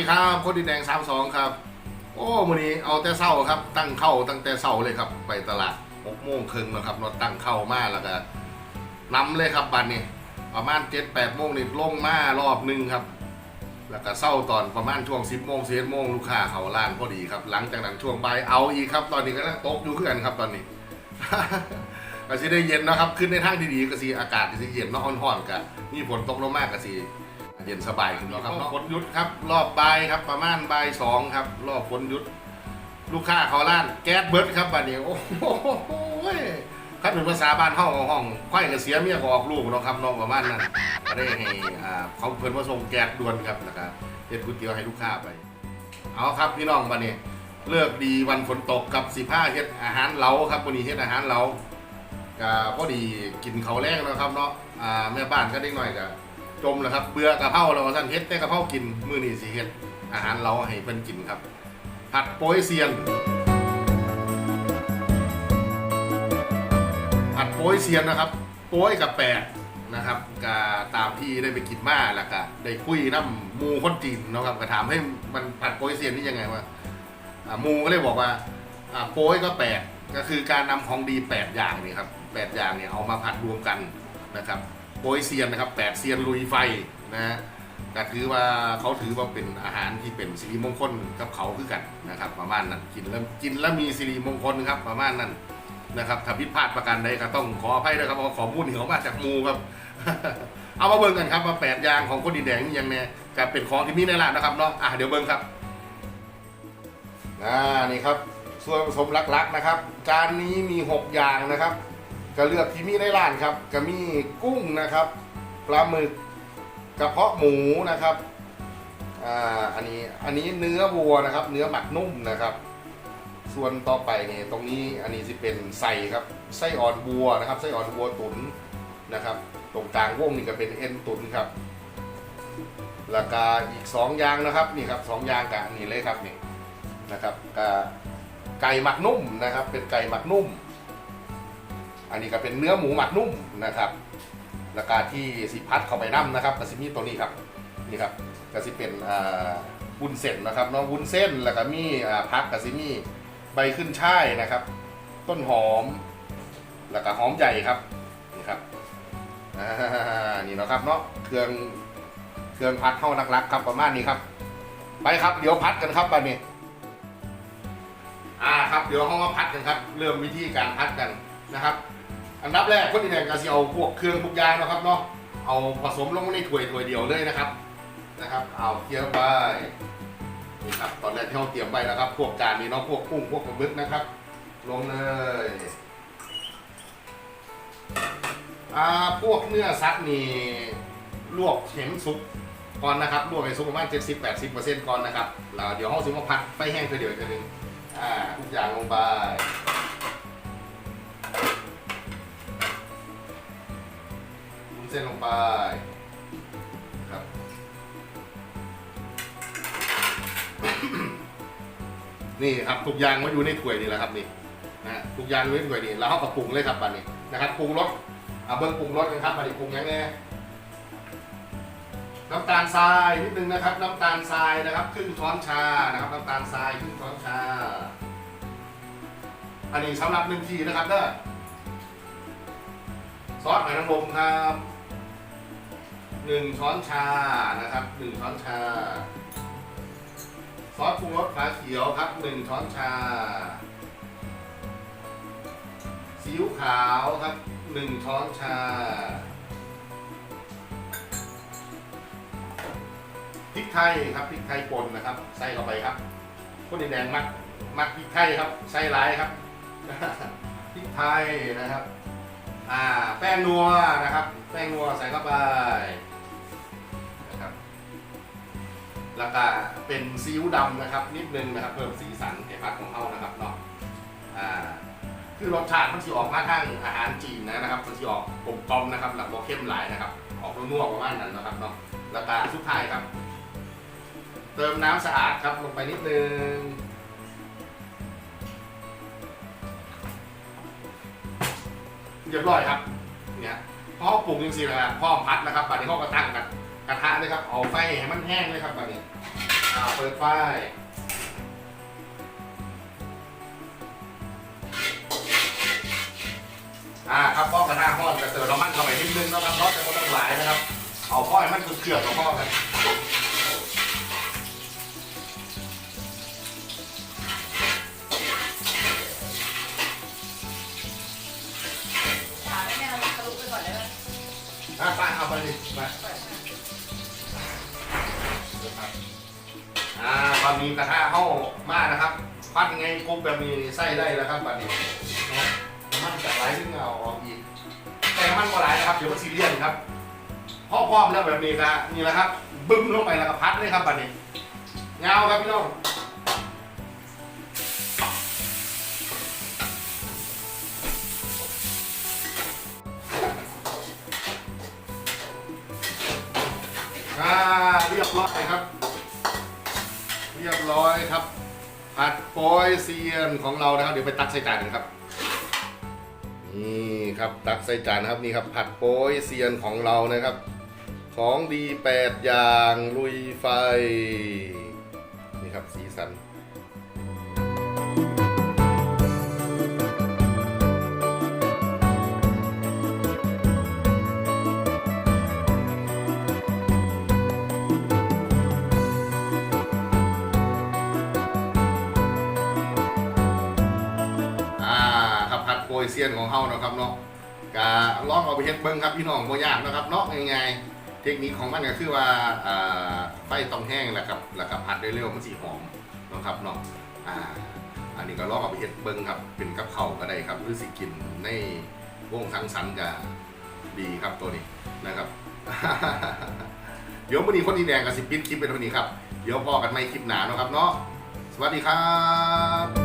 ดีครับคนดินแดงสามสองครับ โอ้มื้อนี้เอาแต่เศร้าครับ ตั้งเข้าตั้งแต่เศร้าเลยครับ ไปตลาดหกโมงครึ่งนะครับเนาตั้งเข้ามาแล้วก็นำเลยครับบัดนี้ประมาณเจ็ดแปดโมงนี่ลงมารอบหนึงครับ แล้วก็เศร้าตอนประมาณช่วงสิบโมงสิบเอ็ดโมงลูกค้าเขาร้านพอดีครับ หลังจากนั้นช่วงบ่ายเอาอีกครับ ตอนนี้ก็นั่งต๊ะอยู่เพื่อนครับตอนนี้ก็สิได้เย็นนะครับ ขึ้นในทางที่ดีก็สิอากาศก็สิเย็นเนาะอ่อนๆกันมีฝนตกลงมากก็สิ เย็นสบายขึ้นเนาะครับฝนหยุดครับ รอบบ่ายครับประมาณบ่ายสองครับ รอบฝนหยุด ลูกค้าเขาร้านแก๊สเบิร์ดครับบัดนี้โอ้โหคัดเป็นภาษาบ้านห้องห้องไข่กับเสียเมียก็ออกลูกเนาะครับน้องประมาณนั้นก็ได้ให้อ่าเขาเพิ่นมาส่งแก๊สด่วนครับนะครับเฮ็ดก๋วยเตี๋ยวให้ลูกค้าไป เอาครับพี่น้องบัดนี้เลิกดีวันฝนตกกับสิผ้าเฮ็ดอาหารเหลาครับวันนี้เฮ็ดอาหารเหลาก็พอดีกินเขาแรงแล้วครับเนาะอ่าแม่บ้านก็ได้หน่อยก็ จมแล้วครับเบื่อกะเพราแล้วว่าซั่นเฮ็ดแต่กะเพรากินมื้อนี้สิเฮ็ดอาหารเหลาให้เพิ่นกินครับ ผัดโป้ยเซียน ผัดโป้ยเซียนนะครับโป้ยกับแปดนะครับก็ตามที่ได้ไปกินมาแล้วก็ได้คุยน้ำมูคนจีนเนาะครับก็ถามให้มันผัดโป้ยเซียนนี่ยังไงวะอ่ามูก็เลยบอกว่าโป้ยก็แปดก็คือการนำของดีแปดอย่างนี่ครับแปดอย่างเนี่ยเอามาผัดรวมกัน นะครับโป้ยเซียนนะครับแปดเซียนลุยไฟนะฮะก็ถือว่าเขาถือว่าเป็นอาหารที่เป็นสิริมงคลกับเขาคือกันนะครับประมาณนั้นกินแล้วกินแล้วมีสิริมงคลครับประมาณนั้นนะครับถ้าผิดพลาดประการใดก็ต้องขออภัยด้วยครับเพราะข้อมูลที่เขามาจากมูครับ เอามาเบิ่งกันครับว่าแปดอย่างของคนดินแดงนี่ยังเนี่ยกับเป็นของที่มีในร้านนะครับเนาะอะเดี๋ยวเบิ่งครับอ่านี่ครับส่วนผสมหลักๆนะครับ จานนี้มี 6 อย่างนะครับ ก็เลือกที่มีในร้านครับก็มีกุ้งนะครับปลาหมึกกระเพาะหมูนะครับอ่าอันนี้อันนี้เนื้อวัวนะครับ เนื้อหมักนุ่มนะครับ ส่วนต่อไปเนี่ยตรงนี้อันนี้จะเป็นไส้ครับไส้อ่อนวัวนะครับไส้อ่อนวัวตุ๋นนะครับ ตรงกลางวงนี่ก็เป็นเอ็นตุ๋นครับแล้วก็อีกสองย่างนะครับนี่ครับสองย่างกับอันนี้เลยครับนี่นะครับก็ไก่หมักนุ่มนะครับ เป็นไก่หมักนุ่ม อันนี้ก็เป็นเนื้อหมูหมักนุ่มนะครับราคาที่สิพัดเข้าไปน้ำนะครับกระสิมีตัวนี้ครับนี่ครับกระสิเป็นวุ้นเส้นนะครับเนาะวุ้นเส้นแล้วก็มีพักกระสิมีใบขึ้นช่ายนะครับ ต้นหอม แล้วก็หอมใหญ่ครับนี่ครับนี่เนาะครับเนาะเครื่องเครื่องพัดเข้านักๆครับประมาณนี้ครับ ไปครับเดี๋ยวพัดกันครับบัดนี้อ่าครับเดี๋ยวห้องมาพัดกันครับ เริ่มวิธีการพัดกันนะครับ อันดับแรกคนที่แดงก็จะเอาพวกเครื่องทุกอย่างนะครับเนาะเอาผสมลงในถ้วยถ้วยเดียวเลยนะครับนะครับ เอาเคี่ยวไปนี่ครับตอนแรกที่เราเตรียมไปนะครับ พวกจานนี้เนาะพวกกุ้งพวกปลาหมึกนะครับ ลงเลยอ่าพวกเนื้อสัตว์นี่ลวกเข็มสุกก่อนนะครับลวกให้สุกประมาณ70-80%ก่อนนะครับแล้วเดี๋ยวเราซื้อมาพัดไปแห้งเพื่อเดี๋ยวจะนึงอ่าทุกอย่างลงไป เส้นลงไปครับนี่ครับทุกอย่างมาอยู่ในถ้วยนี่แหละครับนี่นะทุกอย่างอยู่ในถ้วยนี่แล้วเขาก็ปรุงเลยครับบัดนี้นะครับปรุงรสเอาเบิ้งปรุงรสกันครับบัดนี้ปรุงยังไงน้ำตาลทรายนิดนึงนะครับ น้ำตาลทรายนะครับครึ่งช้อนชานะครับน้ำตาลทรายครึ่งช้อนชา อันนี้สำหรับหนึ่งทีนะครับเด้อซอสหอยนางรมครับ หนึ่งช้อนชานะครับหนึ่งช้อนชา ซอสปรุงรสฝาเขียวครับหนึ่งช้อนชาซีอิ๊วขาวครับหนึ่งช้อนชาพริกไทยครับพริกไทยป่นนะครับ ใส่เข้าไปครับคนแดงมักมักพริกไทยครับใส่หลายครับพริกไทยนะครับ อ่า แป้งนัวนะครับ แป้งนัวใส่เข้าไป แล้วก็เป็นซีอิ๊วดำนะครับ นิดนึงนะครับเพิ่มสีสันแก่พัดของเขานะครับเนาะอ่าคือรสชาติมันจะออกมาทางอาหารจีนนะครับมันจะออกกลมกลอมนะครับหลักโมเข้มหลายนะครับ ออกนัวๆประมาณนั้นนะครับเนาะแล้วก็สุดท้ายครับ เติมน้ำสะอาดครับลงไปนิดนึงเรียบร้อยครับเนี่ยพอปรุงจริงๆนะครับพ่อพัดนะครับบัดนี้เขาก็ตั้งกัน กระทะเลยครับ เอาไฟให้มันแห้งเลยครับบัดนี้อ่าเปิดไฟอ่าครับพ่อกระทะห้อนกระเสือน้ำมันเข้าไปนิดนึงนะครับเนาะแต่ก็ต้องหลายนะครับ เอาพ่อให้มันเกลือกๆกับพ่อกันถามแม่เอาทะลุไปก่อนได้ไหมอะไปเอาไปดิไป อ่าตอนนี้กระทะเข้ามานะครับพัดไงกุ๊บแบบมีไส้ได้แล้วครับบัดนี้นาะมันจากไหลซึ่งเอาออกอีกแต่มันก็ไหลนะครับเดี๋ยวมันซีเรียสครับพอพร้อมแล้วแบบนี้นะนี่แหละครับ บึ้มลงไปแล้วก็พัดเลยครับบัดนี้เงาครับพี่น้องอ่าเรียบร้อยครับ เรียบร้อยครับ ผัดโป้ยเซียนของเรานะครับ เดี๋ยวไปตักใส่จานกันครับ นี่ครับตักใส่จานนะครับนี่ครับ ผัดโป้ยเซียนของเรานะครับ ของดีแปดอย่างลุยไฟ นี่ครับสีสัน ยเซียนของเฮานะครับเนาะกาลองเอาไปเฮ็ดเบิ่งครับพี่น้องบ่ยากนะครับเนาะง่ายๆเทคนิคของมันก็คือว่าไฟต้องแห้งแล้วกับแล้วก็ผัดเร็วๆมันสิหอมนะครับเนาะอ่าอันนี้ก็ลองเอาไปเฮ็ดเบิ่งครับเป็นกับข้าวก็ได้ครับหรือสิกินในวงสังสรรค์ก็ดีครับตัวนี้นะครับเดี๋ยววันนี้คนดีแดงกับสิปิดคลิปเป็นวันนี้ครับเดี๋ยวพอกันใหม่คลิปหนาเนาะครับเนาะสวัสดีครับ